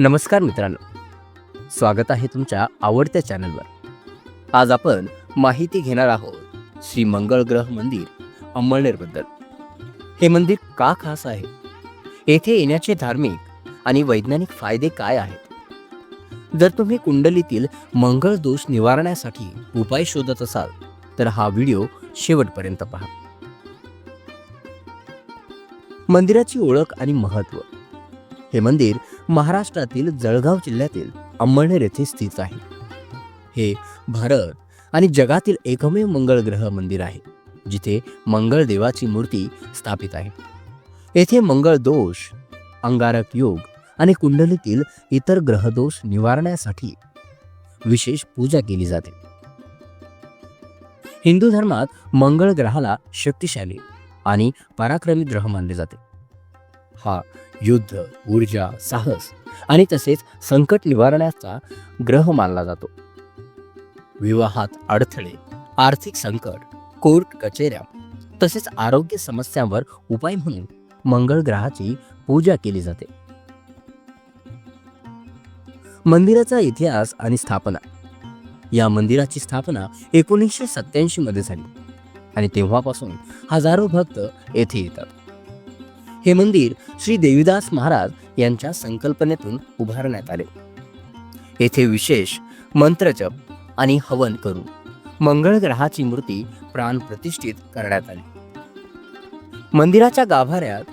नमस्कार मित्रांनो. स्वागत आहे तुमच्या आवडत्या चॅनलवर. आज आपण माहिती घेणार आहोत श्री मंगळ ग्रह मंदिर अंमळनेरबद्दल. हे मंदिर का खास आहे? येथे येण्याचे धार्मिक आणि वैज्ञानिक फायदे काय आहेत? जर तुम्ही कुंडलीतील मंगळ दोष निवारण्यासाठी उपाय शोधत असाल तर हा व्हिडिओ शेवटपर्यंत पहा. मंदिराची ओळख आणि महत्त्व. हे मंदिर महाराष्ट्रातील जळगाव जिल्ह्यातील अंमळनेर येथे स्थित आहे. हे भारत आणि जगातील एकमेव मंगळ ग्रह मंदिर आहे जिथे मंगळ देवाची मूर्ती स्थापित आहे. येथे मंगळ दोष अंगारक योग आणि कुंडलीतील इतर ग्रहदोष निवारण्यासाठी विशेष पूजा केली जाते. हिंदू धर्मात मंगळ ग्रहाला शक्तिशाली आणि पराक्रमी ग्रह मानले जाते. हा युद्ध ऊर्जा साहस आणि तसेच संकट निवारण्याचा ग्रह मानला जातो. विवाहात अडथळे आर्थिक संकट कोर्ट कचेऱ्या तसेच आरोग्य समस्यांवर उपाय म्हणून मंगळ ग्रहाची पूजा केली जाते. मंदिराचा इतिहास आणि स्थापना. या मंदिराची स्थापना एकोणीसशे सत्याऐंशी मध्ये झाली आणि तेव्हापासून हजारो भक्त येथे येतात. हे मंदिर श्री देवीदास महाराज यांच्या संकल्पनेतून उभारण्यात आले. येथे विशेष मंत्रजप आणि हवन करून मंगळ ग्रहाची मूर्ती प्राण प्रतिष्ठित करण्यात आली. मंदिराच्या गाभाऱ्यात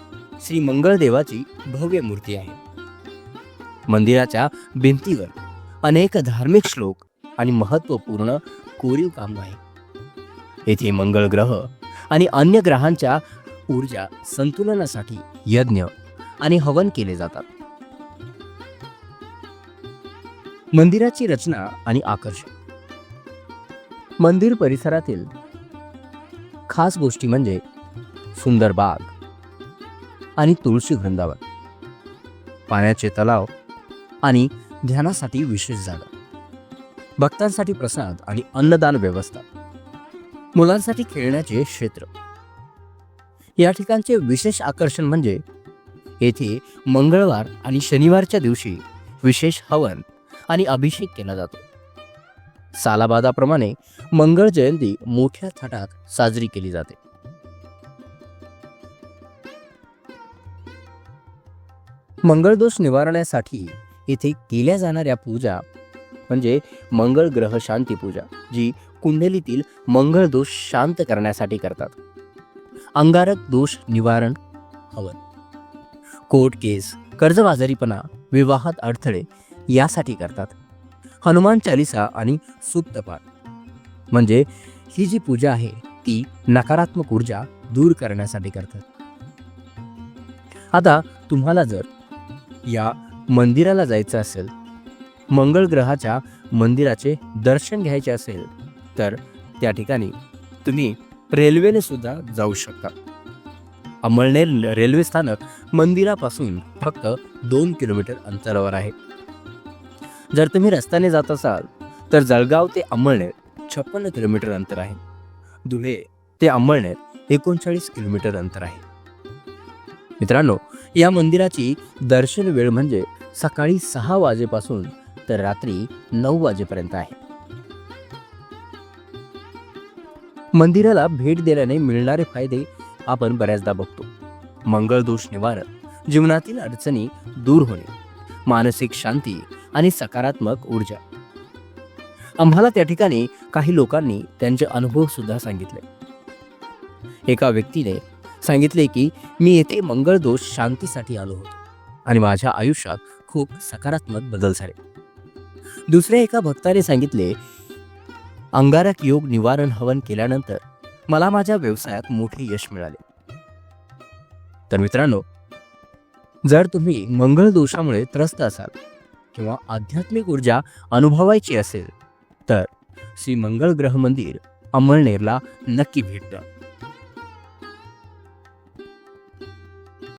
श्री मंगळदेवाची भव्य मूर्ती आहे. मंदिराच्या भिंतीवर अनेक धार्मिक श्लोक आणि महत्त्वपूर्ण कोरीव काम आहे येथे मंगळ ग्रह आणि अन्य ग्रहांच्या ऊर्जा संतुलनासाठी यज्ञ आणि हवन केले जातात. मंदिराची रचना आणि आकर्षण. मंदिर परिसरातील खास गोष्टी म्हणजे सुंदर बाग आणि तुळशी वृंदावन पाण्याचे तलाव आणि ध्यानासाठी विशेष जागा. भक्तांसाठी प्रसाद आणि अन्नदान व्यवस्था. मुलांसाठी खेळण्याचे क्षेत्र. या ठिकाणचे विशेष आकर्षण म्हणजे येथे मंगळवार आणि शनिवारच्या दिवशी विशेष हवन आणि अभिषेक केला जातो. सालाबादाप्रमाणे मंगळ जयंती मोठ्या थाटात साजरी केली जाते. मंगळदोष निवारण्यासाठी येथे केल्या जाणाऱ्या पूजा म्हणजे मंगळ ग्रह शांती पूजा जी कुंडलीतील मंगळ दोष शांत करण्यासाठी करतात. अंगारक दोष निवारण हवन कोर्ट केस कर्जबाजारीपणा विवाहात अडथळे यासाठी करतात. हनुमान चालिसा आणि सुप्तपाठ म्हणजे ही जी पूजा आहे ती नकारात्मक ऊर्जा दूर करण्यासाठी करतात. आता तुम्हाला जर या मंदिराला जायचं असेल मंगळ ग्रहाच्या मंदिराचे दर्शन घ्यायचे असेल तर त्या ठिकाणी तुम्ही रेल्वेने सुद्धा जाऊ शकता अमळनेर रेल्वे स्थानक मंदिरापासून फक्त दोन किलोमीटर अंतरावर आहे. जर तुम्ही रस्त्याने जात असाल तर जळगाव ते अमळनेर छप्पन्न किलोमीटर अंतर आहे. धुळे ते अंमळनेर एकोणचाळीस किलोमीटर अंतर आहे. मित्रांनो या मंदिराची दर्शन वेळ म्हणजे सकाळी सहा वाजेपासून तर रात्री नऊ वाजेपर्यंत आहे. मंदिराला भेट दिल्याने मिळणारे फायदे आपण बऱ्याचदा बघतो. मंगळ दोष निवारण जीवनातील अडचणी दूर होणे मानसिक शांती आणि सकारात्मक ऊर्जा. आम्हाला त्या ठिकाणी काही लोकांनी त्यांचे अनुभव सुद्धा सांगितले. एका व्यक्तीने सांगितले की मी येथे मंगळ दोष शांतीसाठी आलो होतो आणि माझ्या आयुष्यात खूप सकारात्मक बदल झाले. दुसऱ्या एका भक्ताने सांगितले अंगारक योग निवारण हवन केल्यानंतर मला माझ्या व्यवसायात मोठे यश मिळाले. तर मित्रांनो जर तुम्ही मंगळ दोषामुळे त्रस्त असाल किंवा आध्यात्मिक ऊर्जा अनुभवायची असेल तर श्री मंगळ ग्रह मंदिर अंमळनेरला नक्की भेट द्या.